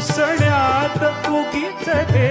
उसण्यात उगीच हे